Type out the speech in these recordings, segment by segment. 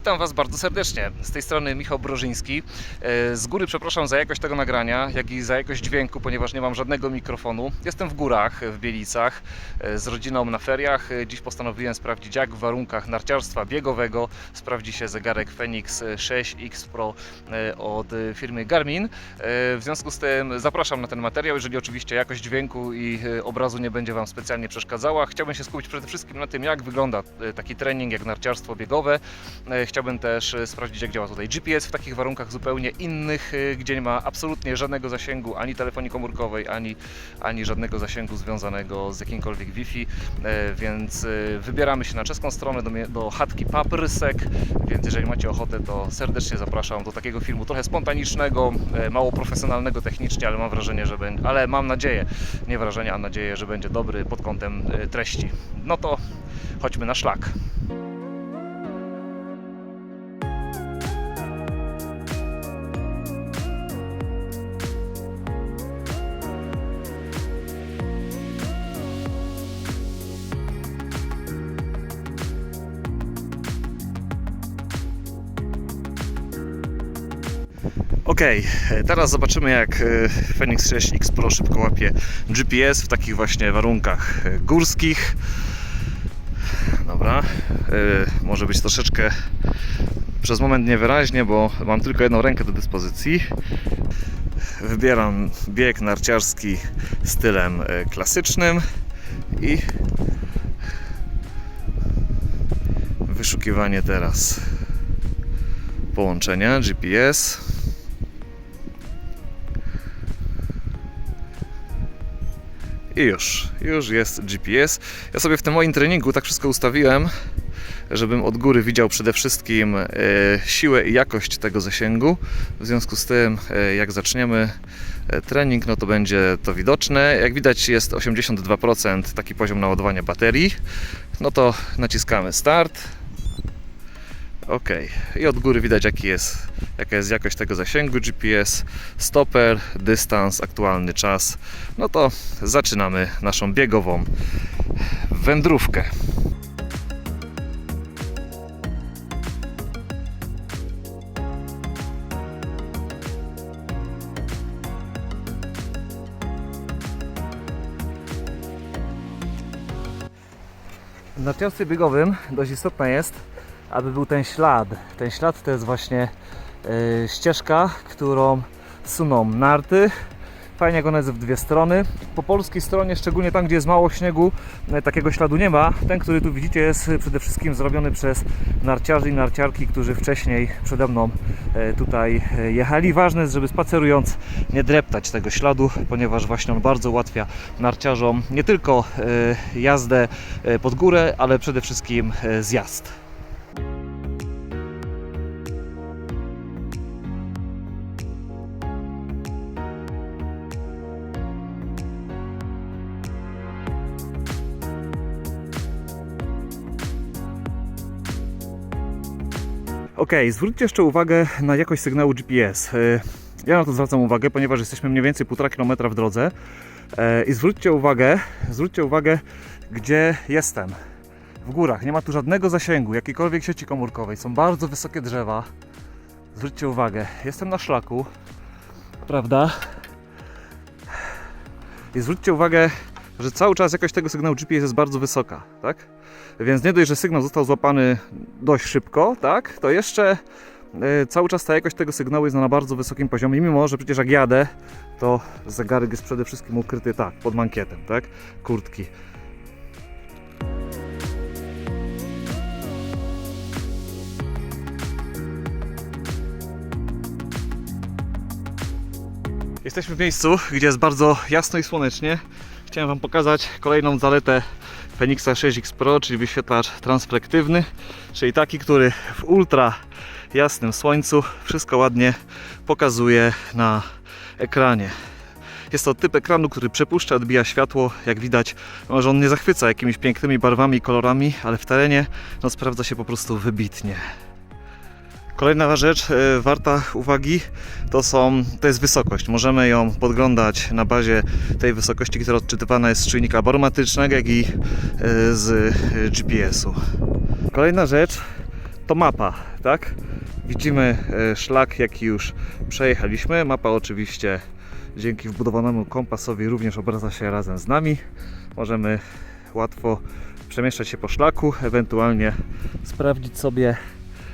Witam Was bardzo serdecznie. Z tej strony Michał Brożyński. E, Z góry przepraszam za jakość tego nagrania, jak i za jakość dźwięku, ponieważ nie mam żadnego mikrofonu. Jestem w górach, w Bielicach, e, z rodziną na feriach. E, Dziś postanowiłem sprawdzić, jak w warunkach narciarstwa biegowego sprawdzi się zegarek Fenix 6X Pro od firmy Garmin. W związku z tym zapraszam na ten materiał, jeżeli oczywiście jakość dźwięku i obrazu nie będzie Wam specjalnie przeszkadzała. Chciałbym się skupić przede wszystkim na tym, jak wygląda taki trening, jak narciarstwo biegowe. Chciałbym też e, sprawdzić, jak działa tutaj GPS w takich warunkach zupełnie innych, e, gdzie nie ma absolutnie żadnego zasięgu ani telefonii komórkowej, ani, ani żadnego zasięgu związanego z jakimkolwiek Wi-Fi. E, Więc wybieramy się na czeską stronę do, do chatki Paprsek. Więc jeżeli macie ochotę, to serdecznie zapraszam do takiego filmu trochę spontanicznego, mało profesjonalnego technicznie, ale mam wrażenie, że będzie, ale mam nadzieję, nie wrażenie, a nadzieję, że będzie dobry pod kątem treści. No to chodźmy na szlak. Okej, e, teraz zobaczymy jak e, Fenix 6X Pro szybko łapie GPS w takich właśnie warunkach e, górskich. Dobra, może być troszeczkę przez moment niewyraźnie, bo mam tylko jedną rękę do dyspozycji. Wybieram bieg narciarski stylem klasycznym i wyszukiwanie teraz połączenia GPS. I już, już jest GPS. Ja sobie w tym moim treningu tak wszystko ustawiłem, żebym od góry widział przede wszystkim e, siłę i jakość tego zasięgu. W związku z tym, e, jak zaczniemy e, trening, no to będzie to widoczne. Jak widać jest 82% taki poziom naładowania baterii. No to naciskamy start. Ok, i od góry widać jaki jest, jaka jest jakość tego zasięgu GPS, stoper, dystans, aktualny czas. No to zaczynamy naszą biegową wędrówkę. W narciarstwie biegowym dość istotne jest, aby był ten ślad. Ten ślad to jest właśnie e, ścieżka, którą suną narty. Fajnie jak ona jest w dwie strony. Po polskiej stronie, szczególnie tam, gdzie jest mało śniegu, e, takiego śladu nie ma. Ten, który tu widzicie, jest przede wszystkim zrobiony przez narciarzy i narciarki, którzy wcześniej przede mną e, tutaj jechali. Ważne jest, żeby spacerując nie dreptać tego śladu, ponieważ właśnie on bardzo ułatwia narciarzom nie tylko jazdę pod górę, ale przede wszystkim zjazd. Ok, zwróćcie jeszcze uwagę na jakość sygnału GPS. E, Ja na to zwracam uwagę, ponieważ jesteśmy mniej więcej 1,5 km w drodze. E, I zwróćcie uwagę, zwróćcie uwagę, gdzie jestem. W górach. Nie ma tu żadnego zasięgu, jakiejkolwiek sieci komórkowej. Są bardzo wysokie drzewa. Zwróćcie uwagę, jestem na szlaku, prawda? I zwróćcie uwagę, że cały czas jakość tego sygnału GPS jest bardzo wysoka, tak? Więc nie dość, że sygnał został złapany dość szybko, tak? To jeszcze e, cały czas ta jakość tego sygnału jest na bardzo wysokim poziomie, mimo że przecież jak jadę, to zegarek jest przede wszystkim ukryty tak, pod mankietem, tak? Kurtki. Jesteśmy w miejscu, gdzie jest bardzo jasno i słonecznie. Chciałem Wam pokazać kolejną zaletę Fenixa 6X Pro, czyli wyświetlacz transpektywny, czyli taki, który w ultra jasnym słońcu wszystko ładnie pokazuje na ekranie. Jest to typ ekranu, który przepuszcza, odbija światło. Jak widać, może on nie zachwyca jakimiś pięknymi barwami i kolorami, ale w terenie no, sprawdza się po prostu wybitnie. Kolejna rzecz e, warta uwagi to, są, to jest wysokość. Możemy ją podglądać na bazie tej wysokości, która odczytywana jest z czujnika barometrycznego, jak i e, z e, GPS-u. Kolejna rzecz to mapa, tak? Widzimy szlak, jaki już przejechaliśmy. Mapa oczywiście dzięki wbudowanemu kompasowi również obraca się razem z nami. Możemy łatwo przemieszczać się po szlaku, ewentualnie sprawdzić sobie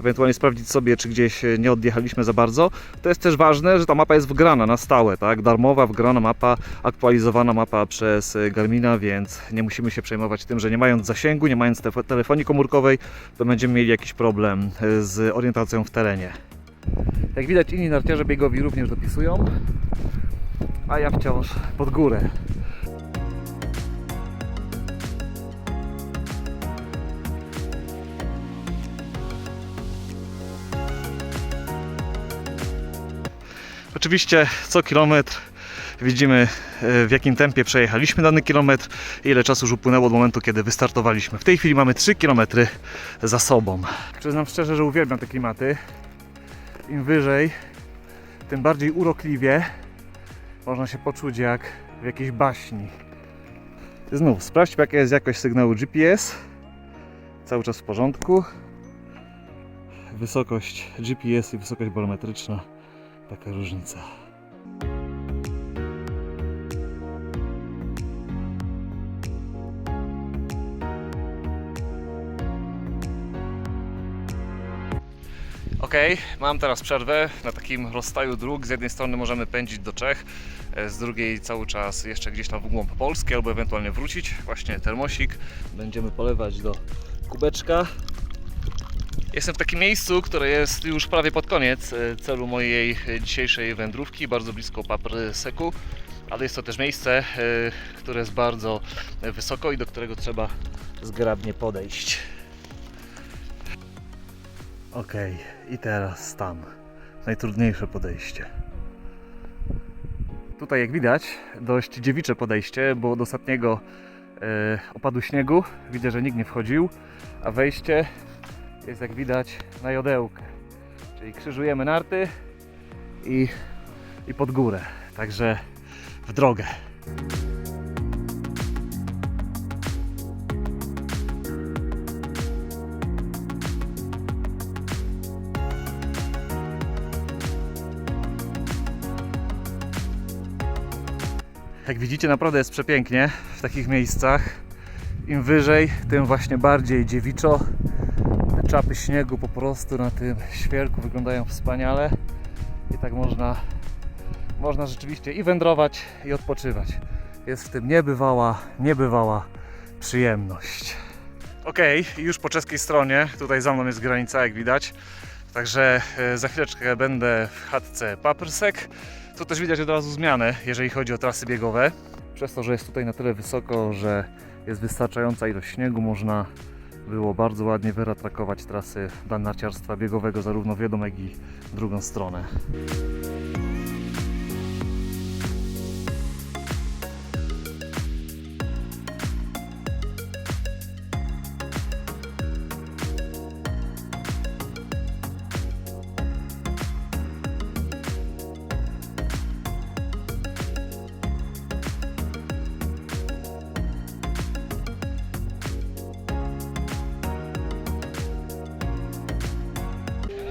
ewentualnie sprawdzić sobie, czy gdzieś e, nie odjechaliśmy za bardzo. To jest też ważne, że ta mapa jest wgrana na stałe, tak? Darmowa, wgrana mapa, aktualizowana mapa przez e, Garmina, więc nie musimy się przejmować tym, że nie mając zasięgu, nie mając te- telefonii komórkowej, to będziemy mieli jakiś problem e, z orientacją w terenie. Jak widać, inni narciarze biegowi również dopisują, a ja wciąż pod górę. Oczywiście co kilometr widzimy e, w jakim tempie przejechaliśmy dany kilometr ile czasu już upłynęło od momentu, kiedy wystartowaliśmy. W tej chwili mamy 3 km za sobą. Przyznam szczerze, że uwielbiam te klimaty. Im wyżej, tym bardziej urokliwie można się poczuć jak w jakiejś baśni. Znów sprawdźmy jaka jest jakość sygnału GPS. Cały czas w porządku. Wysokość GPS i wysokość barometryczna taka różnica. Ok, mam teraz przerwę na takim rozstaju dróg. Z jednej strony możemy pędzić do Czech, e, z drugiej cały czas jeszcze gdzieś tam w głąb Polski albo ewentualnie wrócić. Właśnie termosik. Będziemy polewać do kubeczka. Jestem w takim miejscu, które jest już prawie pod koniec e, celu mojej e, dzisiejszej wędrówki, bardzo blisko Papryseku, ale jest to też miejsce, e, które jest bardzo wysoko i do którego trzeba zgrabnie podejść. Ok, i teraz tam. Najtrudniejsze podejście. Tutaj, jak widać, dość dziewicze podejście, bo do ostatniego opadu śniegu widzę, że nikt nie wchodził, a wejście jest jak widać na jodełkę. Czyli krzyżujemy narty i, i pod górę. Także w drogę. Jak widzicie, naprawdę jest przepięknie w takich miejscach. Im wyżej, tym właśnie bardziej dziewiczo. Czapy śniegu po prostu na tym świerku wyglądają wspaniale. I tak można, można rzeczywiście i wędrować, i odpoczywać. Jest w tym niebywała, niebywała przyjemność. Ok, już po czeskiej stronie, tutaj za mną jest granica, jak widać. Także e, za chwileczkę będę w chatce Paprsek. Tu też widać od razu zmianę, jeżeli chodzi o trasy biegowe. Przez to, że jest tutaj na tyle wysoko, że jest wystarczająca ilość śniegu, można było bardzo ładnie wyratrakować trasy dla narciarstwa biegowego zarówno w jedną, jak i w drugą stronę.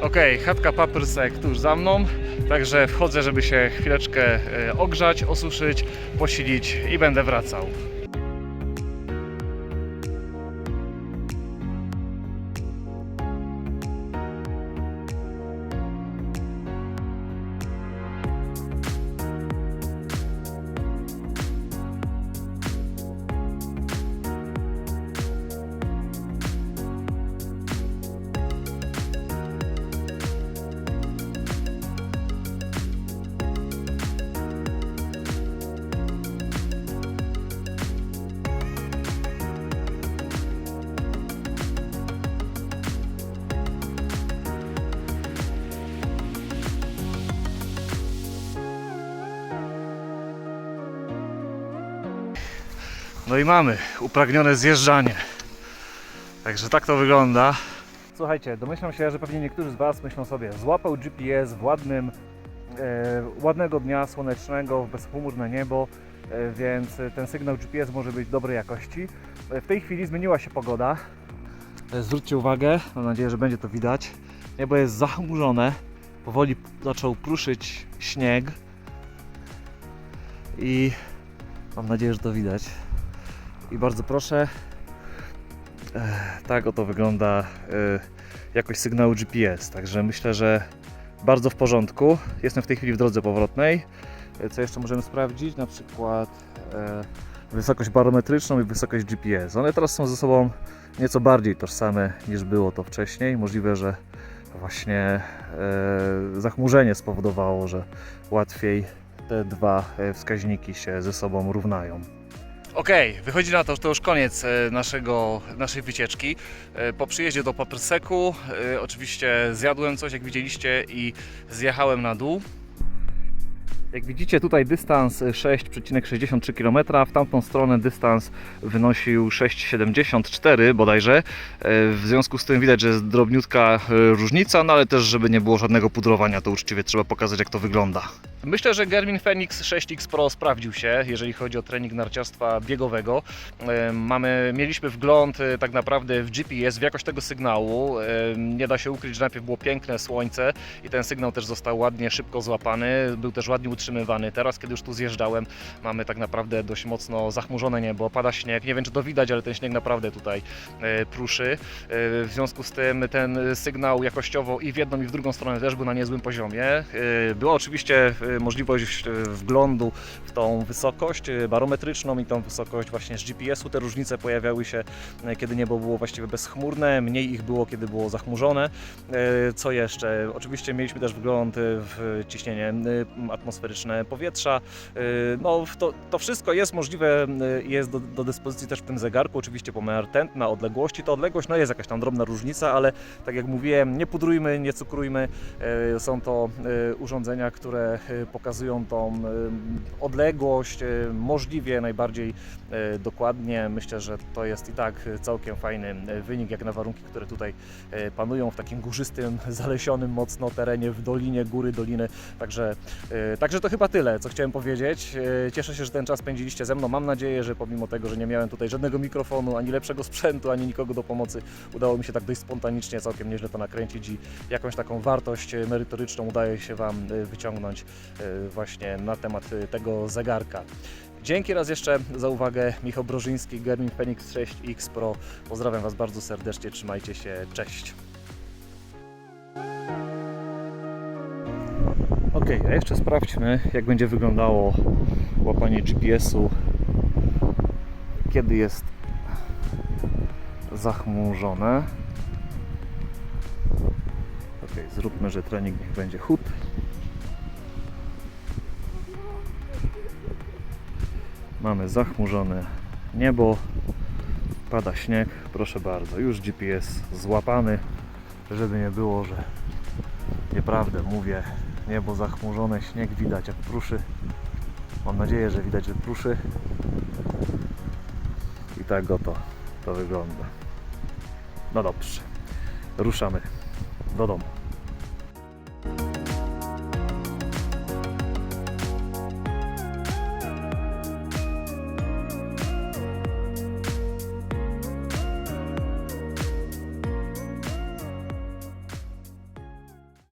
Ok, chatka Paprsek tuż za mną, także wchodzę, żeby się chwileczkę e, ogrzać, osuszyć, posilić i będę wracał. No i mamy upragnione zjeżdżanie. Także tak to wygląda. Słuchajcie, domyślam się, że pewnie niektórzy z Was myślą sobie, złapał GPS w ładnym, e, ładnego dnia słonecznego, w bezchmurne niebo, e, więc ten sygnał GPS może być dobrej jakości. E, W tej chwili zmieniła się pogoda. E, Zwróćcie uwagę, mam nadzieję, że będzie to widać. Niebo jest zachmurzone, powoli zaczął pruszyć śnieg i mam nadzieję, że to widać. I bardzo proszę, tak oto wygląda e, jakość sygnału GPS, także myślę, że bardzo w porządku. Jestem w tej chwili w drodze powrotnej. E, Co jeszcze możemy sprawdzić? Na przykład e, wysokość barometryczną i wysokość GPS. One teraz są ze sobą nieco bardziej tożsame niż było to wcześniej. Możliwe, że właśnie zachmurzenie spowodowało, że łatwiej te dwa wskaźniki się ze sobą równają. Okej, wychodzi na to, że to już koniec e, naszego, naszej wycieczki. E, Po przyjeździe do Paperseku e, oczywiście zjadłem coś, jak widzieliście, i zjechałem na dół. Jak widzicie tutaj dystans 6,63 km, w tamtą stronę dystans wynosił 6,74 bodajże. W związku z tym widać, że jest drobniutka różnica, no ale też żeby nie było żadnego pudrowania, to uczciwie trzeba pokazać jak to wygląda. Myślę, że Garmin Fenix 6X Pro sprawdził się, jeżeli chodzi o trening narciarstwa biegowego. E, Mamy, mieliśmy wgląd e, tak naprawdę w GPS, w jakość tego sygnału. E, Nie da się ukryć, że najpierw było piękne słońce i ten sygnał też został ładnie, szybko złapany. Był też ładnie utrzymywany. Teraz, kiedy już tu zjeżdżałem, mamy tak naprawdę dość mocno zachmurzone niebo, pada śnieg. Nie wiem, czy to widać, ale ten śnieg naprawdę tutaj pruszy. W związku z tym ten sygnał jakościowo i w jedną, i w drugą stronę też był na niezłym poziomie. Była oczywiście możliwość e, wglądu w tą wysokość e, barometryczną i tą wysokość właśnie z GPS-u. Te różnice pojawiały się, kiedy niebo było właściwie bezchmurne, mniej ich było, kiedy było zachmurzone. Co jeszcze? Oczywiście mieliśmy też wgląd w ciśnienie atmosferyczne powietrza. No, to, to wszystko jest możliwe jest do, do dyspozycji też w tym zegarku. Oczywiście pomiar tętna, odległości. To odległość no jest jakaś tam drobna różnica, ale tak jak mówiłem, nie pudrujmy, nie cukrujmy. Są to urządzenia, które pokazują tą odległość możliwie najbardziej e, dokładnie. Myślę, że to jest i tak całkiem fajny e, wynik, jak na warunki, które tutaj e, panują w takim górzystym, zalesionym mocno terenie, w dolinie, góry, doliny. Także, także to chyba tyle, co chciałem powiedzieć. Cieszę się, że ten czas spędziliście ze mną. Mam nadzieję, że pomimo tego, że nie miałem tutaj żadnego mikrofonu, ani lepszego sprzętu, ani nikogo do pomocy, udało mi się tak dość spontanicznie całkiem nieźle to nakręcić i jakąś taką wartość merytoryczną udaje się Wam wyciągnąć właśnie na temat e, tego zegarka. Dzięki raz jeszcze za uwagę. Michał Brożyński, Garmin Fenix 6X Pro. Pozdrawiam Was bardzo serdecznie. Trzymajcie się. Cześć. Ok, a jeszcze sprawdźmy, jak będzie wyglądało łapanie GPS-u, kiedy jest zachmurzone. Ok, zróbmy, że trening niech będzie chód. Mamy zachmurzone niebo, pada śnieg, proszę bardzo, już GPS złapany, żeby nie było, że nieprawdę mówię, niebo zachmurzone, śnieg widać jak pruszy. Mam nadzieję, że widać, że pruszy. I tak oto to wygląda. No dobrze, ruszamy do domu.